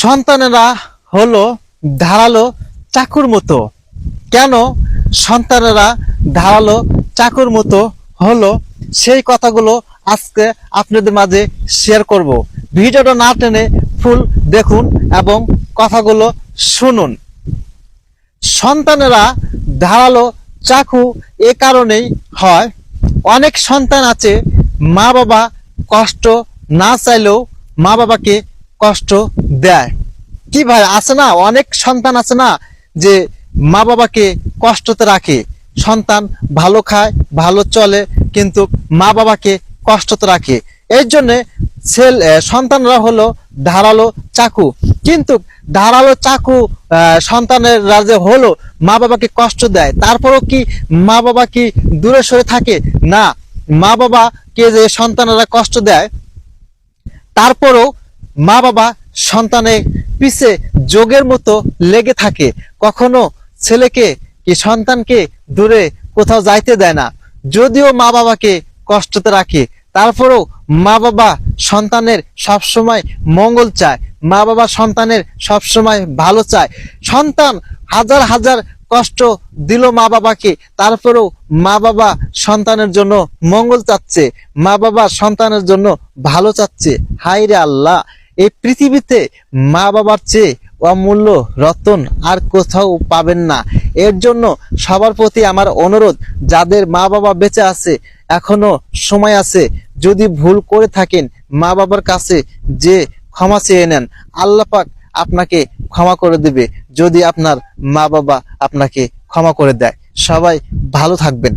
সন্তানেরা হলো ধারালো চাকুর মতো। কেন সন্তানেরা ধারালো চাকুর মতো হলো? সেই কথাগুলো আজকে আপনাদের মাঝে শেয়ার করব। ভিডিওটা না টেনে ফুল দেখুন এবং কথাগুলো শুনুন। সন্তানেরা ধারালো চাকু এ কারণেই হয়, অনেক সন্তান আছে মা বাবা কষ্ট না চাইলেও মা বাবাকে কষ্ট দেয়। কি ভাই, আছে না? অনেক সন্তান আছে না যে মা বাবাকে কষ্টতে রাখে। সন্তান ভালো খায়, ভালো চলে, কিন্তু মা বাবাকে কষ্টতে রাখে। এর জন্য ছেলে সন্তানরা হলো ধারালো চাকু। কিন্তু ধারালো চাকু সন্তানের রাজে হলো মা বাবাকে কষ্ট দেয়। তারপরও কি মা বাবা কি দূরে সরে থাকে? না। মা বাবাকে যে সন্তানেরা কষ্ট দেয়, তারপরও মা বাবা সন্তানে পিছে যোগের মতো লেগে থাকে। কখনো ছেলেকে কি সন্তানকে দূরে কোথাও যাইতে দেয় না। যদিও মা বাবাকে কষ্টতে রাখে, তারপরেও মা বাবা সন্তানের সবসময় মঙ্গল চায়। মা বাবা সন্তানের সবসময় ভালো চায়। সন্তান হাজার হাজার কষ্ট দিল মা বাবাকে তারপরেও মা বাবা সন্তানের জন্য মঙ্গল চাচ্ছে। মা বাবা সন্তানের জন্য ভালো চাচ্ছে। হাই রে আল্লাহ! এই পৃথিবীতে মা বাবার চেয়ে অমূল্য রতন আর কোথাও পাবেন না। এর জন্য সবার প্রতি আমার অনুরোধ, যাদের মা বাবা বেঁচে আছে, এখনও সময় আছে, যদি ভুল করে থাকেন মা বাবার কাছে, যে ক্ষমা চেয়ে নেন, আল্লাহ পাক আপনাকে ক্ষমা করে দিবে। যদি আপনার মা বাবা আপনাকে ক্ষমা করে দেয়। সবাই ভালো থাকবেন।